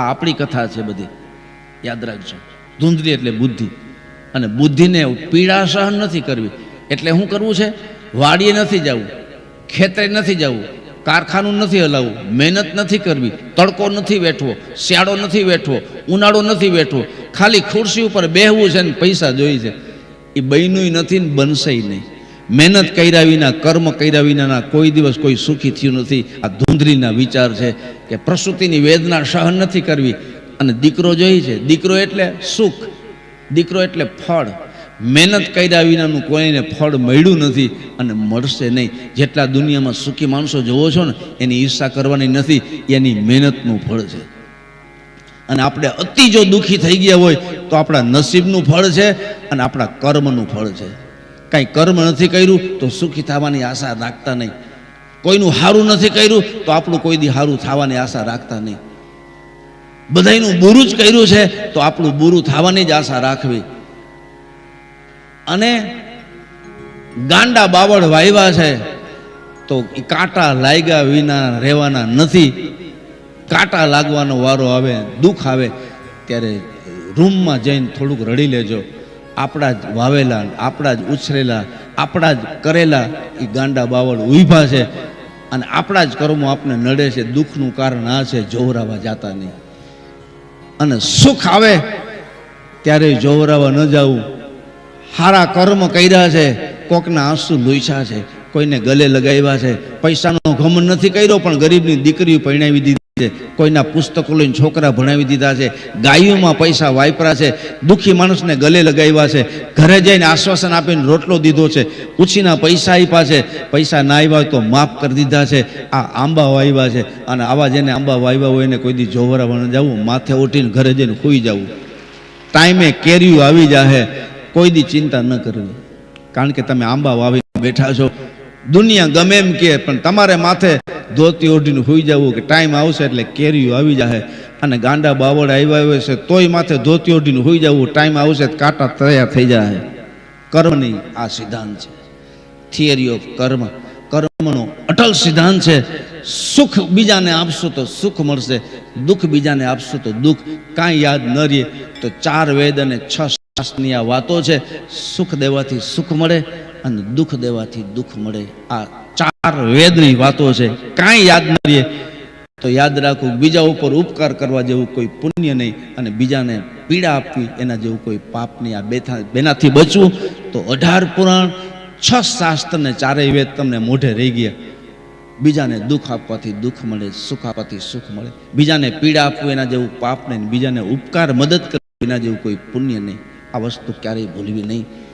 આ આપણી કથા છે બધી. યાદ રાખજો. ધૂંધળી એટલે બુદ્ધિ. અને બુદ્ધિને પીડા સહન નથી કરવી. એટલે શું કરવું છે? વાડીએ નથી જવું, ખેતરે નથી જવું, કારખાનું નથી હલાવવું, મહેનત નથી કરવી, તડકો નથી વેઠવો, શિયાળો નથી વેઠવો, ઉનાળો નથી વેઠવો. ખાલી ખુરશી ઉપર બેહવું છે ને પૈસા જોઈ છે. એ બન્યું નથી ને બનશે નહીં. મહેનત કર્યા વિના, કર્મ કર્યા વિનાના કોઈ દિવસ કોઈ સુખી થયું નથી. આ ધૂંધળીના વિચાર છે કે પ્રસૂતિની વેદના સહન નથી કરવી. અને દીકરો જોઈ છે, દીકરો એટલે સુખ, દીકરો એટલે ફળ. મહેનત કર્યા વિનાનું કોઈને ફળ મળ્યું નથી અને મળશે નહીં. જેટલા દુનિયામાં સુખી માણસો જોવો છો ને, એની ઈર્ષા કરવાની નથી, એની મહેનતનું ફળ છે. અને આપણે અતિ જો દુઃખી થઈ ગયા હોય, તો આપણા નસીબનું ફળ છે અને આપણા કર્મનું ફળ છે. કાંઈ કર્મ નથી કર્યું, તો સુખી થવાની આશા રાખતા નહીં. કોઈનું સારું નથી કર્યું, તો આપણું કોઈ દી સારું થવાની આશા રાખતા નહીં. બધાયનું બુરું જ કર્યું છે, તો આપણું બુરું થવાની જ આશા રાખવી. અને ગાંડા બાવળ વાવ્યા છે, તો કાંટા લાગ્યા વિના રહેવાના નથી. કાંટા લાગવાનો વારો આવે, દુઃખ આવે, ત્યારે રૂમમાં જઈને થોડુંક રડી લેજો. આપણા જ વાવેલા, આપણા જ ઉછરેલા, આપણા જ કરેલા એ ગાંડા બાવળ ઊભા છે અને આપણા જ કર્મો આપને નડે છે, દુઃખનું કારણ આ છે જોવરાવા જાતા નહીં. અને સુખ આવે ત્યારે જોવરાવા ન જવું સારા કર્મ કર્યા છે, કોકના આંસુ લોહીછા છે, કોઈને ગલે લગાવ્યા છે, પૈસાનો ઘમ નથી કર્યો, પણ ગરીબની દીકરીઓ પરણાવી દીધી કોઈના પુસ્તકો લઈને છોકરા ભણાવી દીધા છે, ગાયોમાં પૈસા વાપરા છે, દુઃખી માણસને ગલે લગાવ્યા છે, ઘરે જઈને આશ્વાસન આપીને રોટલો દીધો છે, ઉછીના પૈસા આપ્યા છે, પૈસા ના આવ્યા તો માફ કરી દીધા છે, આ આંબા વાવ્યા છે, અને આવા જેને આંબા વાવ્યા હોય એને કોઈ દી જોવરા જવું, માથે ઉઠીને ઘરે જઈને ખોઈ જવું. ટાઈમે કેરીઓ આવી જાહે, કોઈ દી ચિંતા ન કરવી. કારણ કે તમે આંબા વાવી બેઠા છો દુનિયા ગમે એમ કે પણ તમારે માથે ધોતી ઓઢીને હોઈ જવું કે ટાઈમ આવશે એટલે કેરીઓ આવી જાય અને ગાંડા બાવળ આવ્યા હોય છે, તોય માથે ધોતી ઓઢીને હોઈ જવું ટાઈમ આવશે કાંટા તૈયાર થઈ જાય કર્મની આ સિદ્ધાંત છે. થિયરી ઓફ કર્મ. કર્મનો અટલ સિદ્ધાંત છે. સુખ બીજાને આપશો તો સુખ મળશે, દુઃખ બીજાને આપશો તો દુઃખ. કાંઈ યાદ ન રહે તો ચાર વેદ અને છ શાસ્ત્રની આ વાતો છે. સુખ દેવાથી સુખ મળે અને દુઃખ દેવાથી દુઃખ મળે. આ ચાર વેદની વાતો છે. કાંઈ યાદ ન રહે તો યાદ રાખવું બીજા ઉપર ઉપકાર કરવા જેવું કોઈ પુણ્ય નહીં અને બીજાને પીડા આપવી એના જેવું કોઈ પાપ નહીં. આ બેથા, બેનાથી બચવું. તો અઢાર પુરાણ, છ શાસ્ત્ર ને ચારેય વેદ તમને મોઢે રહી ગયા. બીજાને દુઃખ આપવાથી દુઃખ મળે, સુખ આપવાથી સુખ મળે. બીજાને પીડા આપવું એના જેવું પાપ નહીં. બીજાને ઉપકાર, મદદ કરવી એના જેવું કોઈ પુણ્ય નહીં. આ વસ્તુ ક્યારેય ભૂલવી નહીં.